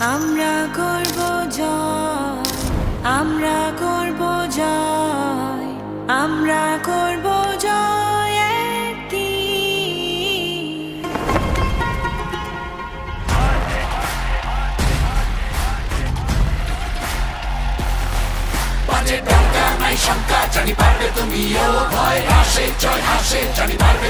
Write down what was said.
আমরা করব জয়, আমরা করব জয়, আমরা করব জয় ডঙ্কা নাই শঙ্কা, জানি পারবে তুমিও ভয়, হাসে, জয়, হাসে, জানি পারবে